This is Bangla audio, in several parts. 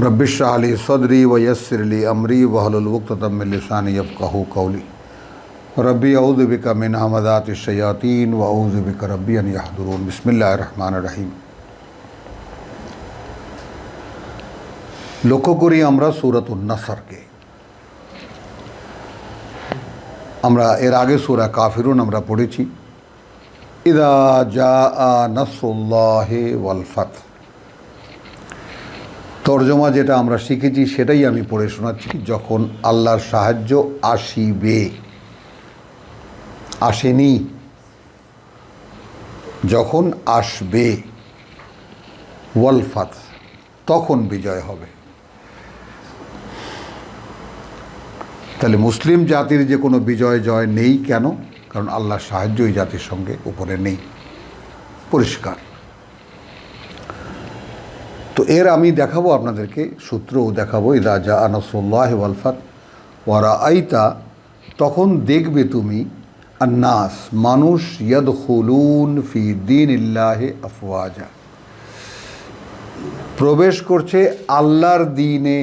रबिश अली सदरी व यसरली अमरी वहलुलवक़तमिलसानी यफ़क़हू कौली रबी अऊज़बिका मिन हमदात शयातीन व अऊज़बिका रबी अन यहदुरून बिस्मिल्लाहिर्रहमानिर्रहीम লক্ষ্য করি আমরা সুরাতুন নাসারকে আমরা এর আগে সুরা কাফিরুন আমরা পড়েছি ইদা জা নাসুল্লাহে ওয়ালফাত তর্জমা যেটা আমরা শিখেছি, সেটাই আমি পড়ে শোনাচ্ছি। যখন আল্লাহর সাহায্য আসিবে, আসেনি, যখন আসবে ওয়ালফাত, তখন বিজয় হবে। তাহলে মুসলিম জাতির যে কোনো বিজয়, জয় নেই কেন? কারণ আল্লাহর সাহায্য এই জাতির সঙ্গে উপরে নেই। পরিষ্কার। এর আমি দেখাবো আপনাদেরকে, সূত্রও দেখাবো, ইদা যা আনসুল্লাহ ওয়ালফাত ওয়ারা আইতা তখন দেখবে তুমি আন্নাস, মানুষ ইয়দ খুলুন ফি দিন ইল্লাহে আফওয়াজা। প্রবেশ করছে আল্লাহর দিনে।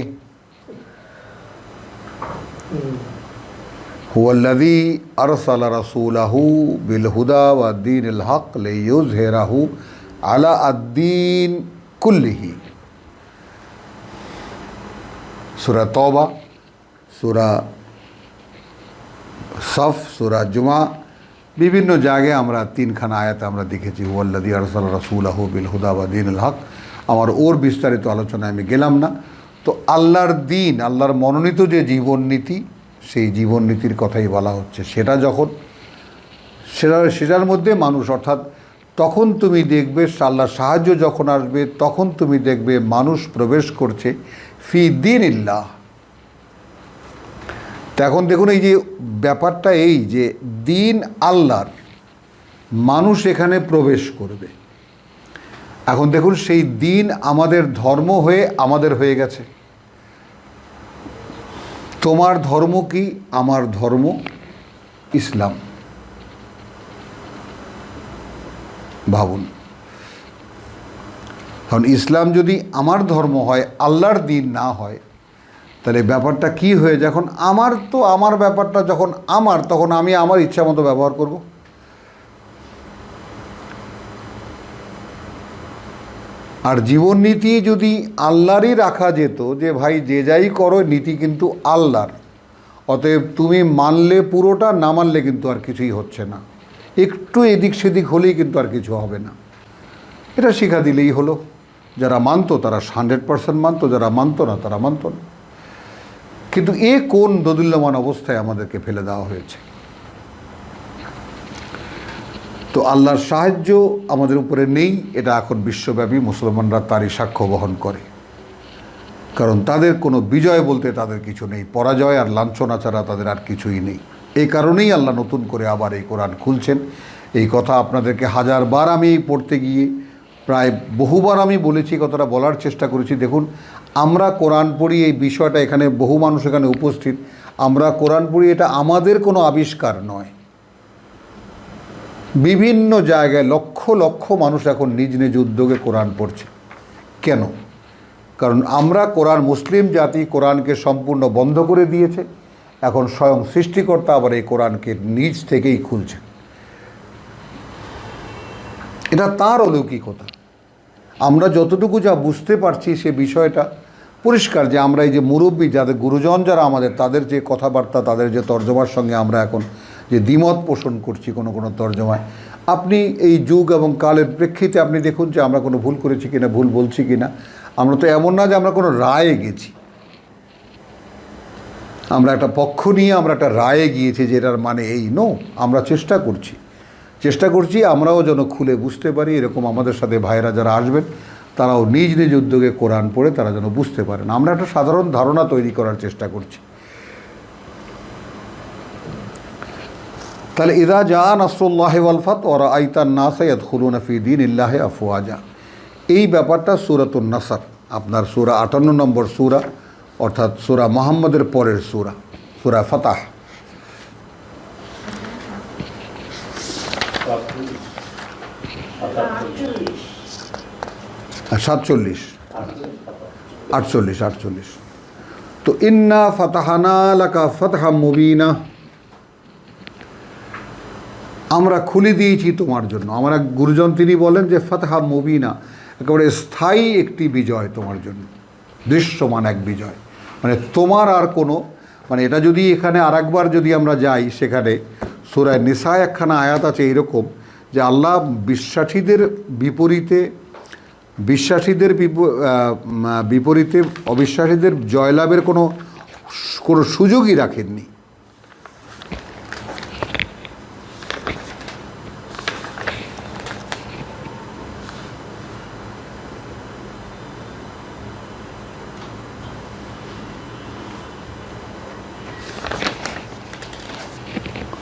হুয়াল্লাদি আরসাল রাসুলাহু বিল হুদা ওয়া দিন হক লে হেরাহু আলা আদ্দিন কুল্লিহি সুরা তবা সুরা সফ সুরা জুমা বিভিন্ন জায়গায় আমরা তিনখানা আয়াত আমরা দেখেছি হুয়াল্লা দিয়া রসাল রসুল আহবিল হুদা বা দিন হক আমার ওর বিস্তারিত আলোচনায় আমি গেলাম না। তো আল্লাহর দিন, আল্লাহর মনোনীত যে জীবন নীতি সেই জীবন নীতির কথাই বলা হচ্ছে। সেটা যখন সেটা সেটার মধ্যে মানুষ, অর্থাৎ তখন তুমি দেখবে আল্লাহর সাহায্য যখন আসবে, তখন তুমি দেখবে মানুষ প্রবেশ করছে ফি দিন ইল্লাহ এখন দেখুন এই যে ব্যাপারটা এই যে দিন আল্লাহর, মানুষ এখানে প্রবেশ করবে। এখন দেখুন সেই দিন আমাদের ধর্ম হয়ে আমাদের হয়ে গেছে। তোমার ধর্ম কি? আমার ধর্ম ইসলাম। ভাবুন। কারণ ইসলাম যদি আমার ধর্ম হয়, আল্লাহর দিন না হয়, তাহলে ব্যাপারটা কি হয়ে, যখন আমার তো আমার ব্যাপারটা যখন আমার, তখন আমি আমার ইচ্ছা মতো ব্যবহার করব। আর জীবন নীতি যদি আল্লাহরই রাখা যেত, যে ভাই যে যাই করো, নীতি কিন্তু আল্লাহর। অতএব তুমি মানলে পুরোটা, না মানলে কিন্তু আর কিছুই হচ্ছে না। একটু এদিক সেদিক হলেই কিন্তু আর কিছু হবে না। এটা শিখা দিলেই হলো। যারা মানতো, তারা হান্ড্রেড পার্সেন্ট মানতো, যারা মানতো না, তারা মানতো না। কিন্তু এ কোন দোদুল্যমান অবস্থায় আমাদেরকে ফেলে দেওয়া হয়েছে? তো আল্লাহর সাহায্য আমাদের উপরে নেই, এটা এখন বিশ্বব্যাপী। মুসলমানরা তারই সাক্ষ্য বহন করে। কারণ তাদের কোনো বিজয় বলতে তাদের কিছু নেই। পরাজয় আর লাঞ্ছনা ছাড়া তাদের আর কিছুই নেই। এই কারণেই আল্লাহ নতুন করে আবার এই কোরআন খুলছেন। এই কথা আপনাদেরকে হাজারবার আমি পড়তে গিয়ে প্রায় বহুবার আমি বলেছি কথাটা বলার চেষ্টা করেছি। দেখুন, আমরা কোরআন পড়ি, এই বিষয়টা এখানে বহু মানুষ এখানে উপস্থিত। আমরা কোরআন পড়ি, এটা আমাদের কোনো আবিষ্কার নয়। বিভিন্ন জায়গায় লক্ষ লক্ষ মানুষ এখন নিজ নিজ উদ্যোগে কোরআন পড়ছে। কেন? কারণ আমরা কোরআন মুসলিম জাতি কোরআনকে সম্পূর্ণ বন্ধ করে দিয়েছে। এখন স্বয়ং সৃষ্টিকর্তা আবার এই কোরআনকে নিজ থেকেই খুলছে এটা তার অলৌকিকতা। আমরা যতটুকু যা বুঝতে পারছি সে বিষয়টা পরিষ্কার যে আমরা এই যে মুরব্বী, যাদের গুরুজন যারা আমাদের, তাদের যে কথাবার্তা, তাদের যে তর্জমার সঙ্গে আমরা এখন যে দ্বিমত পোষণ করছি কোনো কোনো তর্জমায়। আপনি এই যুগ এবং কালের প্রেক্ষিতে আপনি দেখুন যে আমরা কোনো ভুল করেছি কিনা, ভুল বলছি কিনা। আমরা তো এমন না যে আমরা কোনো রায়ে গেছি। আমরা একটা পক্ষ নিয়ে আমরা একটা রায়ে গিয়েছি যে এটার মানে এই। নো আমরা চেষ্টা করছি। চেষ্টা করছি আমরাও যেন খুলে বুঝতে পারি, এরকম আমাদের সাথে ভাইরা যারা আসবেন, তারাও নিজ নিজ উদ্যোগে কোরআন পড়ে তারা যেন বুঝতে পারেন। আমরা একটা সাধারণ ধারণা তৈরি করার চেষ্টা করছি। তাহলে, ইদা জা নাসরুল্লাহ ওয়ালফাত ওরা আইতান নাসাইয়াদ খুলুন ফি দিন ইল্লাহে আফওয়াজা। এই ব্যাপারটা সুরাতুন নাসার, আপনার সুরা আটান্ন নম্বর সুরা অর্থাৎ সুরা মোহাম্মদের পরের সুরা সুরা ফাতাহ। সাতচল্লিশ। আটচল্লিশ আটচল্লিশ। তো ইন্না ফাতহা মুবিনা। আমরা খুলে দিয়েছি তোমার জন্য। আমার এক গুরুজন তিনি বলেন যে ফাতহা মুবিনা একেবারে স্থায়ী একটি বিজয় তোমার জন্য, দৃশ্যমান এক বিজয়। মানে তোমার আর কোনো মানে এটা যদি এখানে আরেকবার যদি আমরা যাই সেখানে সুরায় নেশা একখানা আয়াত আছে এরকম যে আল্লাহ বিশ্বাসীদের বিপরীতে, বিশ্বাসীদের বিপ- বিপরীতে অবিশ্বাসীদের জয়লাভের কোনো কোনো সুযোগই রাখেননি।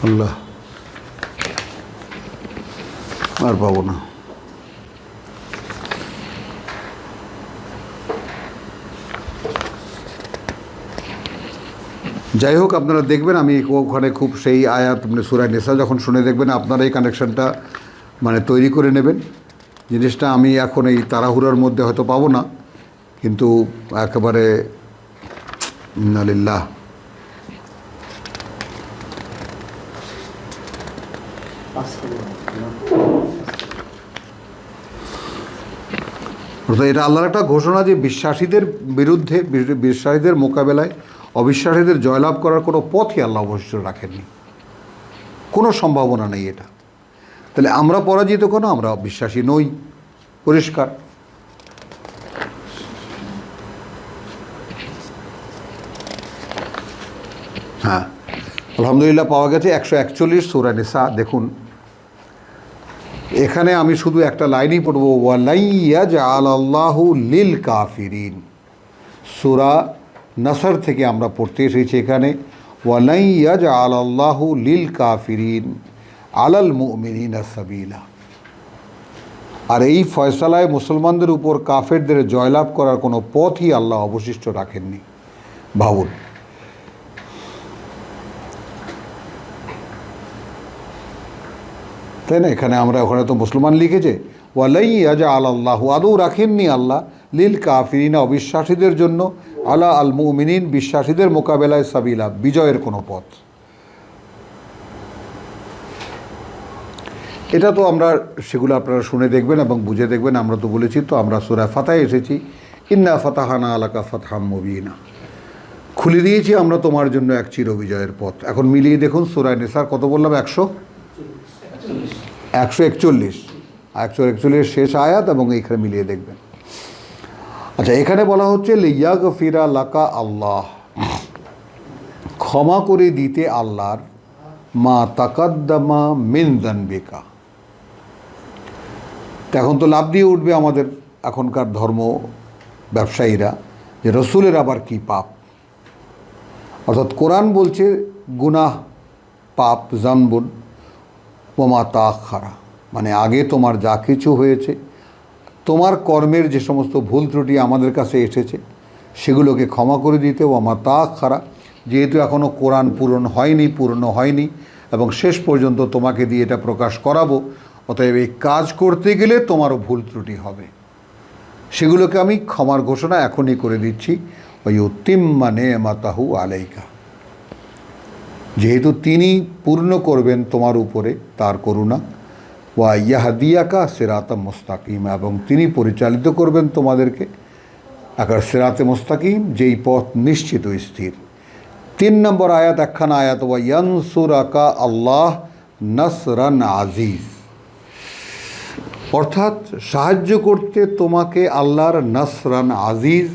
আল্লাহ, আর পাবো না। যাই হোক, আপনারা দেখবেন, আমি ওখানে খুব সেই আয়াত মানে সুরায় নেশা যখন শুনে দেখবেন, আপনারা এই কানেকশানটা মানে তৈরি করে নেবেন। জিনিসটা আমি এখন এই তাড়াহুড়ার মধ্যে হয়তো পাবো না, কিন্তু একেবারে ইন্নালিল্লাহ অর্থাৎ এটা আল্লাহর একটা ঘোষণা যে বিশ্বাসীদের বিরুদ্ধে, বিশ্বাসীদের মোকাবেলায় অবিশ্বাসীদের জয়লাভ করার কোনো পথই আল্লাহ অবশিষ্ট রাখেননি। কোনো সম্ভাবনা নেই এটা। তাহলে আমরা পরাজিত কেন? আমরা বিশ্বাসী নই। পরিষ্কার। হ্যাঁ। আলহামদুলিল্লাহ পাওয়া গেছে একশো একচল্লিশ সুরানিসা দেখুন এখানে আমি শুধু একটা লাইনই পড়ব, ওয়ালাইয়া জাল আল্লাহু লিল কাফিরিন। সুরা নাসার থেকে আমরা পড়তে এসেছি এখানে, ওয়ালাইয়া জাল আল্লাহু লিল কাফিরিন আলাল মুমিনিন সাবিলা। আর এই ফয়সালায় মুসলমানদের উপর কাফেরদের জয়লাভ করার কোনো পথই আল্লাহ অবশিষ্ট রাখেননি। ভাবুন তাই না এখানে আমরা, ওখানে তো মুসলমান লিখেছে, ওয়ালাই আজা আল আল্লাহ আদৌ রাখেননি আল্লাহ, লিল কাফিরিনা অবিশ্বাসীদের জন্য, আলা আল মুমিনিন বিশ্বাসীদের মোকাবেলায় সাবিলা বিজয়ের কোনো পথ। এটা তো আমরা সেগুলো আপনারা শুনে দেখবেন এবং বুঝে দেখবেন, আমরা তো বলেছি তো, আমরা সুরায় ফাতায় এসেছি, ইন্না ফাতাহানা আলাকা ফাতহাম মুবিনা খুলে দিয়েছি আমরা তোমার জন্য এক চির বিজয়ের পথ। এখন মিলিয়ে দেখুন সুরায় নেসার কত বললাম, একশো? একশো একচল্লিশ। একশো একচল্লিশ শেষ আয়াত এবং এইখানে মিলিয়ে দেখবেন। আচ্ছা এখানে বলা হচ্ছে লিয়াগ ফিরা লাকা আল্লাহ। ক্ষমা করে দিতে আল্লাহর মা তাকাদ্দামা মিন দানবিকা। এখন তো লাভ দিয়ে উঠবে আমাদের এখনকার ধর্ম ব্যবসায়ীরা, যে রসুলের আবার কি পাপ। অর্থাৎ কোরআন বলছে, গুনাহ, পাপ, জানবুন। ওমা তাখারা। মানে আগে তোমার যা কিছু হয়েছে, তোমার কর্মের যে সমস্ত ভুল ত্রুটি আমাদের কাছে এসেছে, সেগুলোকে ক্ষমা করে দিতে ওমা তাখারা। যেহেতু এখনও কোরআন পূরণ হয়নি, পূর্ণ হয়নি, এবং শেষ পর্যন্ত তোমাকে দিয়ে এটা প্রকাশ করাবো, অতএব এই কাজ করতে গেলে তোমারও ভুল ত্রুটি হবে। সেগুলোকে আমি ক্ষমার ঘোষণা এখনই করে দিচ্ছি। ওই উত্তিম্মা নে মাতাহু আলাইকা। যেহেতু তিনি পূর্ণ করবেন তোমার উপরে তার করুণা। ওয়া ইয়াহাদিয়াকা সেরাতা মোস্তাকিম, এবং তিনি পরিচালিত করবেন তোমাদেরকে একার সেরাতে মোস্তাকিম, যেই পথ নিশ্চিত স্থির। তিন নম্বর আয়াত, একখানা আয়াত, ওয়া ইয়ানসুর আকা আল্লাহ নসরান আজিজ। অর্থাৎ সাহায্য করতে তোমাকে আল্লাহর নসরান আজিজ,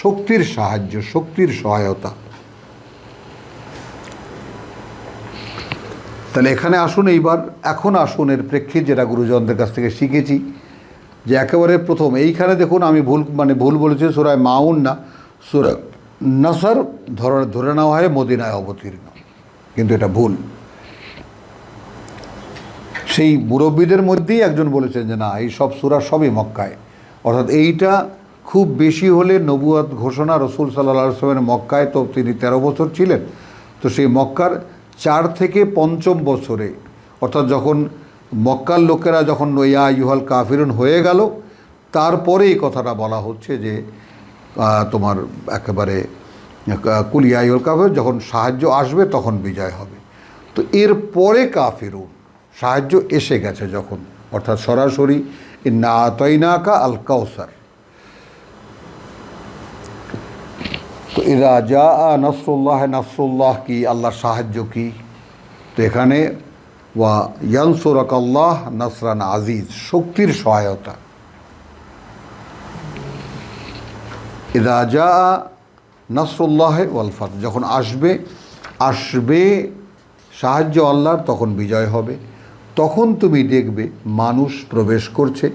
শক্তির সাহায্য, শক্তির সহায়তা। তাহলে এখানে আসুন, এইবার এখন আসুন এর প্রেক্ষিত যেটা গুরুজনদের কাছ থেকে শিখেছি, যে একেবারে প্রথম, এইখানে দেখুন আমি ভুল মানে ভুল বলেছি, সুরায় মাউন না সুরা নাসার ধরে ধরে নেওয়া হয় মদিনায় অবতীর্ণ, কিন্তু এটা ভুল। সেই মুরব্বীদের মধ্যেই একজন বলেছেন যে না, এই সব সুরা সবই মক্কায়, অর্থাৎ এইটা খুব বেশি হলে নবুয়াত ঘোষণা রসুল সাল্লাহ সাল্লামের মক্কায় তো তিনি তেরো বছর ছিলেন, তো সেই মক্কার চার থেকে পঞ্চম বছরে, অর্থাৎ যখন মক্কার লোকেরা যখন ইয়া ইউহাল কাফিরুন হয়ে গেল, তারপরে এই কথাটা বলা হচ্ছে যে তোমার একেবারে কুলিয়া কুলিয়াইল কাফের যখন সাহায্য আসবে তখন বিজয় হবে। তো এর পরে কাফেরুন সাহায্য এসে গেছে যখন, অর্থাৎ সরাসরি না তৈনাকা আল কাউসার। তো এরা যা নসরুল্লাহ নসরুল্লাহ কি? আল্লাহর সাহায্য কি? তো এখানে, ওয়া ইয়ানসুরক আল্লাহ নসরান আজিজ, শক্তির সহায়তা। ইদা যা নসরুল্লাহ ওয়ালফাত যখন আসবে আসবে সাহায্য আল্লাহর, তখন বিজয় হবে। তখন তুমি দেখবে মানুষ প্রবেশ করছে,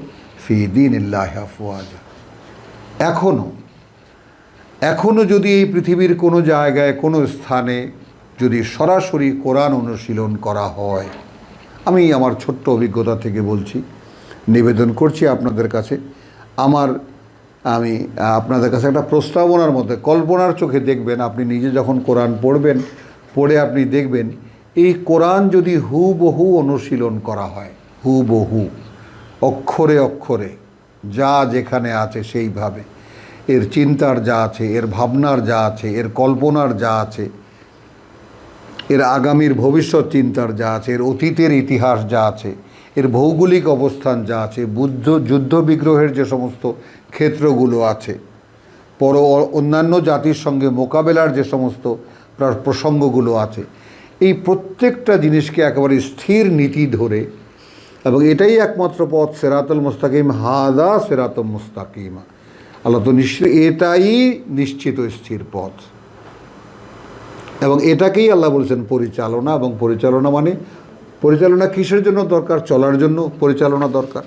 ফি দিন ইল্লাহ আফওয়াজা। এখনও এখনও যদি এই পৃথিবীর কোনো জায়গায়, কোনো স্থানে যদি সরাসরি কোরআন অনুশীলন করা হয়, আমি আমার ছোট্ট অভিজ্ঞতা থেকে বলছি, নিবেদন করছি আপনাদের কাছে। আমার, আমি, আপনাদের কাছে একটা প্রস্তাবনার মধ্যে, কল্পনার চোখে দেখবেন, আপনি নিজে যখন কোরআন পড়বেন, পড়ে আপনি দেখবেন, এই কোরআন যদি হুবহু অনুশীলন করা হয়, হুবহু, অক্ষরে অক্ষরে, যা যেখানে আছে সেইভাবে এর চিন্তার যা আছে, এর ভাবনার যা আছে, এর কল্পনার যা আছে, এর আগামীর ভবিষ্যৎ চিন্তার যা আছে, এর অতীতের ইতিহাস যা আছে, এর ভৌগোলিক অবস্থান যা আছে, বুদ্ধ, যুদ্ধ বিগ্রহের যে সমস্ত ক্ষেত্রগুলো আছে, পর অন্যান্য জাতির সঙ্গে মোকাবেলার যে সমস্ত প্রসঙ্গগুলো আছে, এই প্রত্যেকটা জিনিসকে একেবারে স্থির নীতি ধরে, এবং এটাই একমাত্র পথ সেরাতুল মুস্তাকিম, হাদা সেরাতুল মুস্তাকিমা। আল্লাহ তো নিশ্চিত এটাই নিশ্চিত স্থির পথ। এবং এটাকেই আল্লাহ বলছেন পরিচালনা, এবং পরিচালনা মানে পরিচালনা কিসের জন্য দরকার? চলার জন্য পরিচালনা দরকার।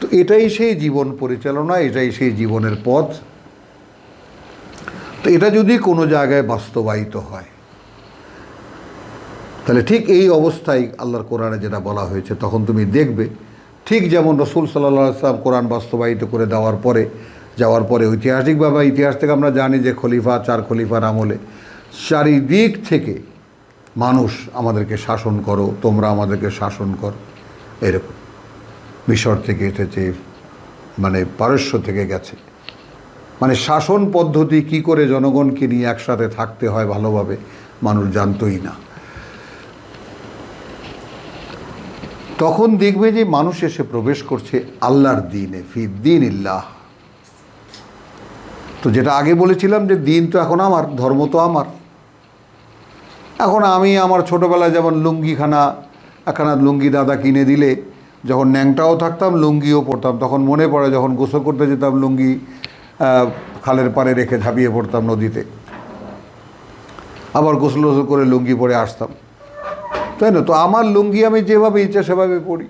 তো এটাই সেই জীবন পরিচালনা, এটাই সেই জীবনের পথ। তো এটা যদি কোনো জায়গায় বাস্তবায়িত হয়, তাহলে ঠিক এই অবস্থায় আল্লাহর কোরআনে যেটা বলা হয়েছে, তখন তুমি দেখবে ঠিক যেমন রসুল সাল্লাহ আসলাম কোরআন বাস্তবায়িত করে দেওয়ার পরে, যাওয়ার পরে ঐতিহাসিকভাবে ইতিহাস থেকে আমরা জানি যে খলিফা, চার খলিফার আমলে চারিদিক থেকে মানুষ আমাদেরকে শাসন করো, তোমরা আমাদেরকে শাসন করো, এরকম। মিশর থেকে এসেছে মানে পারস্য থেকে গেছে। মানে শাসন পদ্ধতি কি করে জনগণকে নিয়ে একসাথে থাকতে হয় ভালোভাবে মানুষ জানতোই না। তখন দেখবে যে মানুষ এসে প্রবেশ করছে আল্লাহর দিনে, ফি দিন ইল্লাহ তো যেটা আগে বলেছিলাম যে দিন তো এখন আমার, ধর্ম তো আমার। এখন আমি আমার ছোটোবেলায় যেমন লুঙ্গিখানা, একখানা লুঙ্গি দাদা কিনে দিলে, যখন ন্যাংটাও থাকতাম, লুঙ্গিও পরতাম। তখন মনে পড়ে যখন গোসল করতে যেতাম, লুঙ্গি খালের পাড়ে রেখে ঝাঁপিয়ে পড়তাম নদীতে। আবার গোসল গোসল করে লুঙ্গি পরে আসতাম। তাই না? তো আমার লুঙ্গি আমি যেভাবে ইচ্ছা সেভাবে পড়ি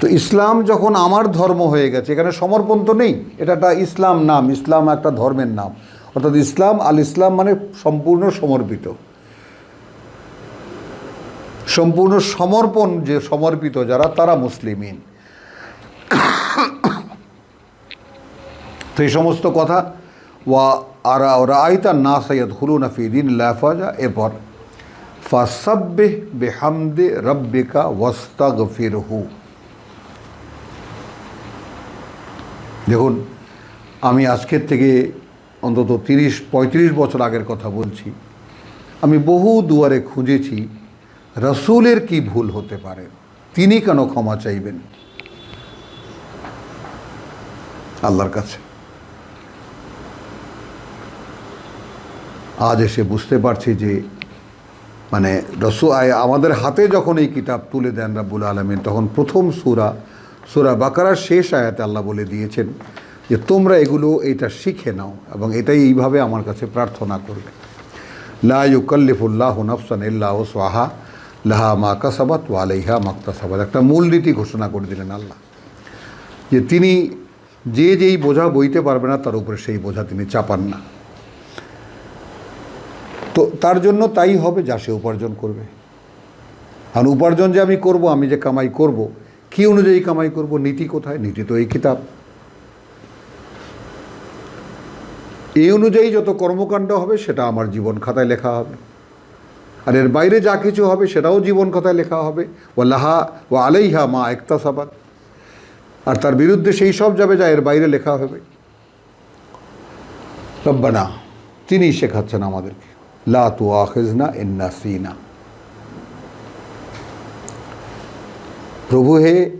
তো ইসলাম যখন আমার ধর্ম হয়ে গেছে, এখানে সমর্পণ তো নেই, এটা একটা ইসলাম নাম, ইসলাম একটা ধর্মের নাম। অর্থাৎ ইসলাম আল ইসলাম মানে সম্পূর্ণ সমর্পিত। সম্পূর্ণ সমর্পণ যে সমর্পিত যারা, তারা মুসলিমিন। তো এই সমস্ত কথা, ওয়া আর আইতা না সৈয়দ হুলু নফিদিন লাফাজা এরপর ফাসাব্বে বেহামদে রব্বিকা ওয়াস্তাগ ফিরহু দেখুন, আমি আজকের থেকে অন্তত তিরিশ, পঁয়ত্রিশ বছর আগের কথা বলছি। আমি বহু দুয়ারে খুঁজেছি, রসুলের কি ভুল হতে পারে, তিনি কেন ক্ষমা চাইবেন? আল্লাহর কাছে। আজ এসে বুঝতে পারছি যে মানে রসু আমাদের হাতে যখন এই কিতাব তুলে দেন রাব্বুল আলমিন, তখন প্রথম সুরা সুরা বাকারার শেষ আয়াতে আল্লাহ বলে দিয়েছেন যে, তোমরা এগুলো, এটা শিখে নাও এবং এটাই এইভাবে আমার কাছে প্রার্থনা করবে। লা ইউকাল্লিফুল্লাহ নফসান ইল্লাহ সোহা লাহা মা কাসাবাত ওয়ালাইহা মাক্তাসাবাত। একটা মূলনীতি ঘোষণা করে দিলেন আল্লাহ। যে, তিনি যে যেই বোঝা বইতে পারবে না, তার উপরে সেই বোঝা তিনি চাপান না। তো তার জন্য তাই হবে যা সে উপার্জন করবে। আর উপার্জন যে আমি করব, আমি যে কামাই করব, কি অনুযায়ী কামাই করব, নীতি কোথায়? নীতি তো এই কিতাব। এই অনুযায়ী যত কর্মকাণ্ড হবে, সেটা আমার জীবন খাতায় লেখা হবে। আর এর বাইরে যা কিছু হবে, সেটাও জীবন খাতায় লেখা হবে। ও লাহা ও আলাইহা মা একতা একতাসাবাদ আর তার বিরুদ্ধে সেই সব যাবে যা এর বাইরে লেখা হবে। রব্বানা তিনি শেখাচ্ছেন আমাদেরকে। লা তু এন্না সিনা প্রভু হে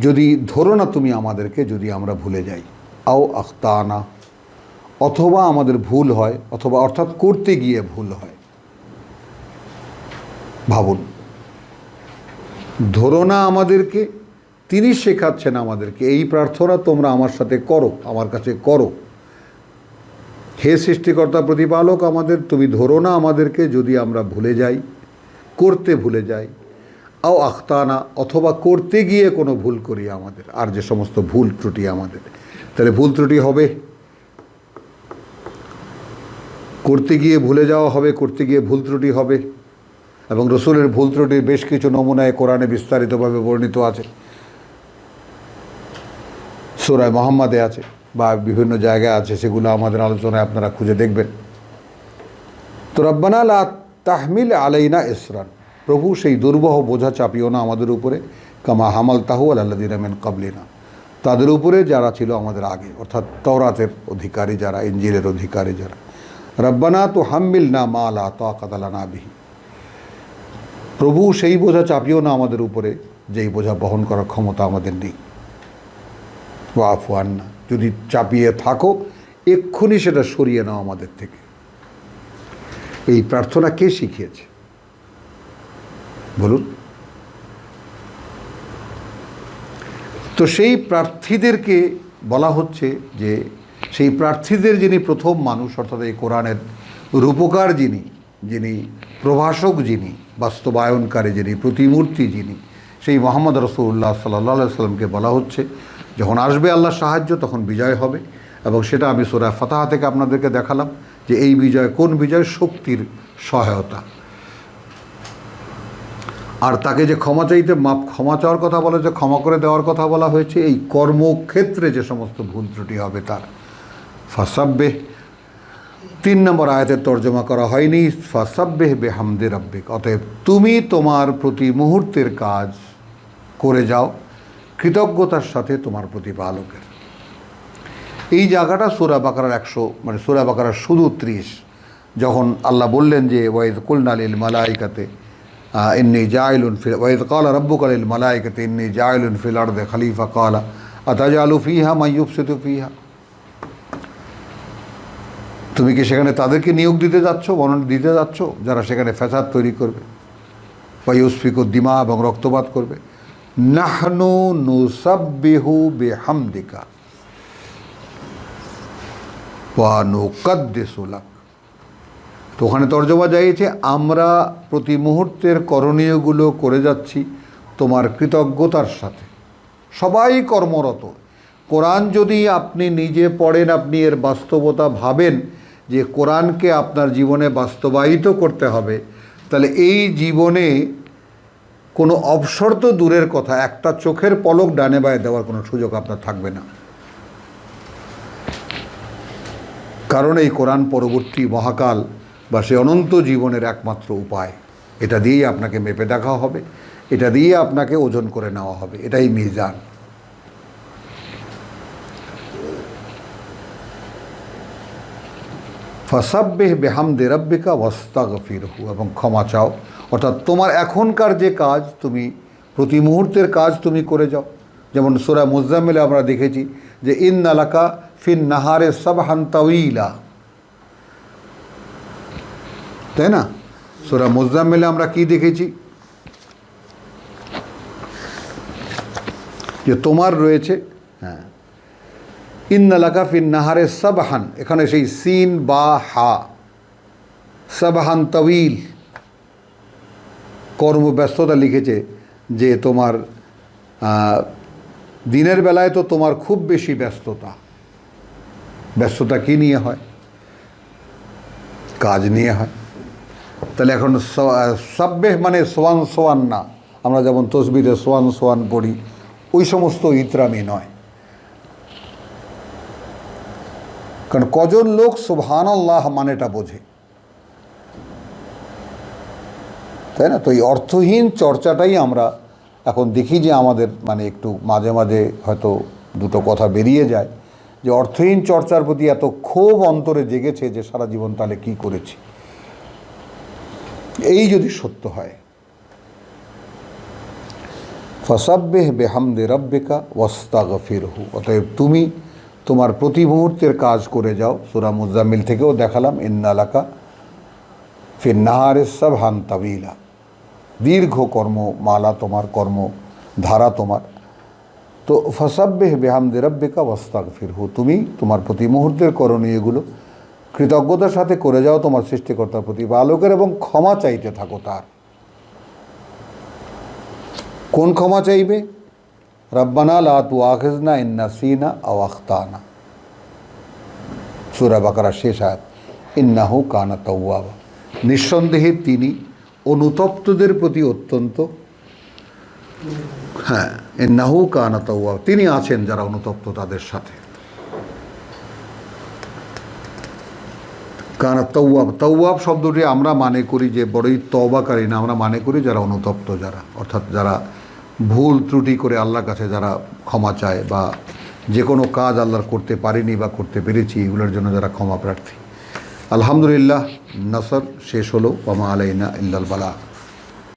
যদি ধরো না তুমি আমাদেরকে, যদি আমরা ভুলে যাই। আও আখতানা, অথবা আমাদের ভুল হয়, অথবা অর্থাৎ করতে গিয়ে ভুল হয়। ভাবুন, ধরো না আমাদেরকে, তিনি শেখাচ্ছেন আমাদেরকে, এই প্রার্থনা তোমরা আমার সাথে করো, আমার কাছে করো। হে সৃষ্টিকর্তা প্রতিপালক, আমাদের তুমি ধরো না আমাদেরকে যদি আমরা ভুলে যাই, করতে ভুলে যাই। আও আখতানা, অথবা করতে গিয়ে কোনো ভুল করি আমাদের, আর যে সমস্ত ভুল ত্রুটি আমাদের। তাহলে ভুল ত্রুটি হবে? করতে গিয়ে ভুলে যাওয়া হবে, করতে গিয়ে ভুল ত্রুটি হবে। এবং রসুলের ভুল ত্রুটির বেশ কিছু নমুনায় কোরআনে বিস্তারিতভাবে বর্ণিত আছে। সুরায় মোহাম্মদে আছে। বা বিভিন্ন জায়গায় আছে, সেগুলো আমাদের আলোচনায় আপনারা খুঁজে দেখবেন। তো রব্বানা লা তাহমিল আলাইনা ইসরান। প্রভু সেই দুর্বহ বোঝা চাপিও না আমাদের উপরে, কামা হামাল তাহু আল্লাদিন আমেন কাবলিনা তাদের উপরে যারা ছিল আমাদের আগে, অর্থাৎ তওরাতের অধিকারী যারা, ইঞ্জিলের অধিকারী যারা। রব্বানা তো হাম্মিল না মা লা তাকাতালা না বিহি। প্রভু সেই বোঝা চাপিও না আমাদের উপরে, যেই বোঝা বহন করার ক্ষমতা আমাদের নেই। ওয়াফওয়ান না যদি চাপিয়ে থাকো, এক্ষুনি সেটা সরিয়ে নাও আমাদের থেকে। এই প্রার্থনা কে শিখিয়েছে? বলুন। তো সেই প্রার্থীদেরকে বলা হচ্ছে যে, সেই প্রার্থীদের যিনি প্রথম মানুষ, অর্থাৎ এই কোরআনের রূপকার যিনি যিনি প্রভাষক যিনি, বাস্তবায়নকারী যিনি, প্রতিমূর্তি যিনি, সেই মোহাম্মদ রসুল্লাহ সাল্লাহ সাল্লামকে বলা হচ্ছে। যখন আসবে আল্লাহর সাহায্য, তখন বিজয় হবে। এবং সেটা আমি সোরা ফাতাহা থেকে আপনাদেরকে দেখালাম যে এই বিজয় কোন বিজয়? শক্তির সহায়তা। আর তাকে যে ক্ষমা চাইতে, মাপ ক্ষমা চাওয়ার কথা বলা যে ক্ষমা করে দেওয়ার কথা বলা হয়েছে, এই কর্মক্ষেত্রে যে সমস্ত ভুল ত্রুটি হবে তার। ফাসাব্বে তিন নম্বর আয়াতের তর্জমা করা হয়নি। ফাসাব্বেহ বেহামদে রব্বিক, অতএব তুমি তোমার প্রতি মুহূর্তের কাজ করে যাও। কৃতজ্ঞতার সাথে তোমার প্রতিপালকের। এই জায়গাটা সোরা বাকারার একশো মানে সোরা বাকারার শুধু ত্রিশ। যখন আল্লাহ বললেন যে, ওয়াইদ কুলনালিল মালাইকাতে ইন্নি জাইলুন ফিল ওয়াইদ কালা রব্বু কালিল মালাইকাতে, ইন্নি জাইলুন ফিল আর্দে খলিফা কালা আতাজ আলু ফিহা মাইয়ুব সেতু ফিহা? তুমি কি সেখানে তাদেরকে নিয়োগ দিতে যাচ্ছ, বর্ণনা দিতে যাচ্ছ, যারা সেখানে ফ্যাসাদ তৈরি করবে? ওয়াইউসফিক দিমা এবং রক্তপাত করবে? নাহনু নুসাব্বিহু বেহামদিকা। ওয়া নুকাদ্দিসুলাক তো ওখানে তর্জমা যাইছে আমরা প্রতি মুহূর্তের করণীয়গুলো করে যাচ্ছি তোমার কৃতজ্ঞতার সাথে। সবাই কর্মরত। কোরআন যদি আপনি নিজে পড়েন, আপনি এর বাস্তবতা ভাবেন যে কোরআনকে আপনার জীবনে বাস্তবায়িত করতে হবে, তাহলে এই জীবনে কোনো অবসর তো দূরের কথা, একটা চোখের পলক ডানে বায়ে দেওয়ার কোনো সুযোগ আপনার থাকবে না। কারণ এই কোরআন পরবর্তী মহাকাল বা সে অনন্ত জীবনের একমাত্র উপায়। এটা দিয়েই আপনাকে মেপে দেখা হবে, এটা দিয়ে আপনাকে ওজন করে নেওয়া হবে, এটাই মিজান। ফাসাব্বেহ বেহামদে রব্বিকা ওয়াস্তাগফিরহু, এবং ক্ষমা চাও। অর্থাৎ তোমার এখনকার যে কাজ, তুমি প্রতি মুহূর্তের কাজ তুমি করে যাও। যেমন সোরা মুজাম্মিলে আমরা দেখেছি যে ইন নালাকা ফিন নাহারে সাবহান তাউইলা তাই না? সোরা মুজাম্মিলে আমরা কি দেখেছি? যে তোমার রয়েছে হ্যাঁ ইন্নালাকা ফিন নাহারে সাবহান। এখানে সেই সিন বা হা। সাবহান তবিল কর্মব্যস্ততা লিখেছে যে তোমার দিনের বেলায় তো তোমার খুব বেশি ব্যস্ততা। ব্যস্ততা কী নিয়ে হয়? কাজ নিয়ে হয়। তাহলে এখন সাব্বেহ মানে সোয়ান সোয়ান না। আমরা যেমন তসবিরে সোয়ান সোয়ান পড়ি, ওই সমস্ত ইতরামি নয়। কারণ কজন লোক সুবহান আল্লাহ মানেটা বোঝে। তাই না? তো এই অর্থহীন চর্চাটাই আমরা এখন দেখি যে আমাদের মানে একটু মাঝে মাঝে হয়তো দুটো কথা বেরিয়ে যায় যে অর্থহীন চর্চার প্রতি এত ক্ষোভ অন্তরে জেগেছে যে সারা জীবন তাহলে কী করেছি? এই যদি সত্য হয়। ফসাব্বেহ বেহামদে রব্বেকা ওয়াস্তা গফিরহু অতএব তুমি তোমার প্রতি মুহূর্তের কাজ করে যাও। সুরা মুজাম্মিল থেকেও দেখালাম ইন্নালাকা ফির নাহারে সব হান তাবিলা। দীর্ঘ কর্ম, মালা তোমার, কর্ম, ধারা তোমার। তো ফসাব্বেহ বেহামদে রব্বেকা ওয়াস্তা গফিরহু তুমি তোমার প্রতি মুহূর্তের করণীয় এগুলো কৃতজ্ঞতার সাথে করে যাও, তোমার সৃষ্টিকর্তার প্রতি বালকের এবং ক্ষমা চাইতে থাকো তার। কোন ক্ষমা চাইবে? রব্বানা লা তু আখেজনা ইন্না সিনা আও আখতানা সুরা বাকারা শেষ আয়াত ইন্নাহু কানা তওয়াবা নিঃসন্দেহে তিনি অনুতপ্তদের প্রতি অত্যন্ত হ্যাঁ ইন্নাহু কানা তওয়াব তিনি আছেন যারা অনুতপ্ত তাদের সাথে। কারণ তৌয়াব তৌয়াব শব্দটি আমরা মানে করি যে বড়ই তওবাকারী না, আমরা মানে করি যারা অনুতপ্ত যারা, অর্থাৎ যারা ভুল ত্রুটি করে আল্লাহর কাছে যারা ক্ষমা চায় বা যে কোনো কাজ আল্লাহর করতে পারিনি বা করতে পেরেছি, এগুলোর জন্য যারা ক্ষমা প্রার্থী। আলহামদুলিল্লাহ, নসর শেষ হলো ওমা আলাইনা ইল্লাল বালা।